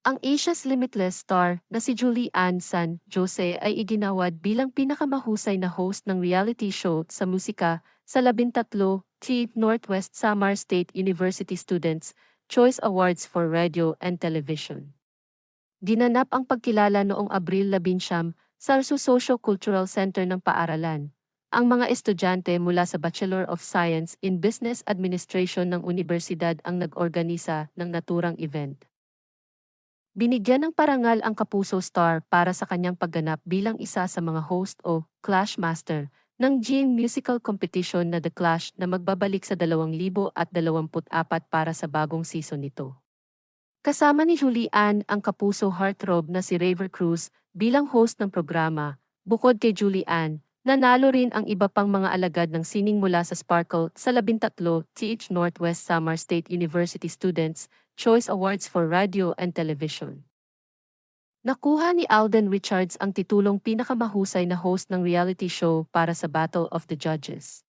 Ang Asia's Limitless star na si Julie Ann San Jose ay iginawad bilang pinakamahusay na host ng reality show sa musika sa 13 T Northwest Samar State University Students Choice Awards for Radio and Television. Ginanap ang pagkilala noong Abril 11 sa Socio-Cultural Center ng paaralan. Ang mga estudyante mula sa Bachelor of Science in Business Administration ng universidad ang nag-organisa ng naturang event. Binigyan ng parangal ang Kapuso Star para sa kanyang pagganap bilang isa sa mga host o Clash Master ng GM Musical Competition na The Clash na magbabalik sa 2024 para sa bagong season nito. Kasama ni Julian ang kapuso heartthrob na si Raver Cruz bilang host ng programa. Bukod kay Julian, nanalo rin ang iba pang mga alagad ng sining mula sa Sparkle sa 13 TH Northwest Samar State University Students Choice Awards for Radio and Television. Nakuha ni Alden Richards ang titulong pinakamahusay na host ng reality show para sa Battle of the Judges.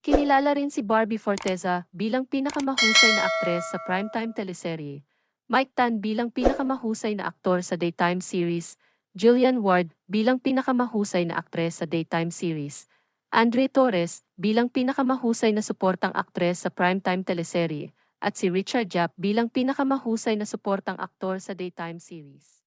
Kinilala rin si Barbie Forteza bilang pinakamahusay na aktres sa primetime teleserye, Mike Tan bilang pinakamahusay na aktor sa daytime series, Jillian Ward bilang pinakamahusay na aktres sa daytime series, Andre Torres bilang pinakamahusay na suportang aktres sa primetime teleserye, at si Richard Yap bilang pinakamahusay na suportang aktor sa daytime series.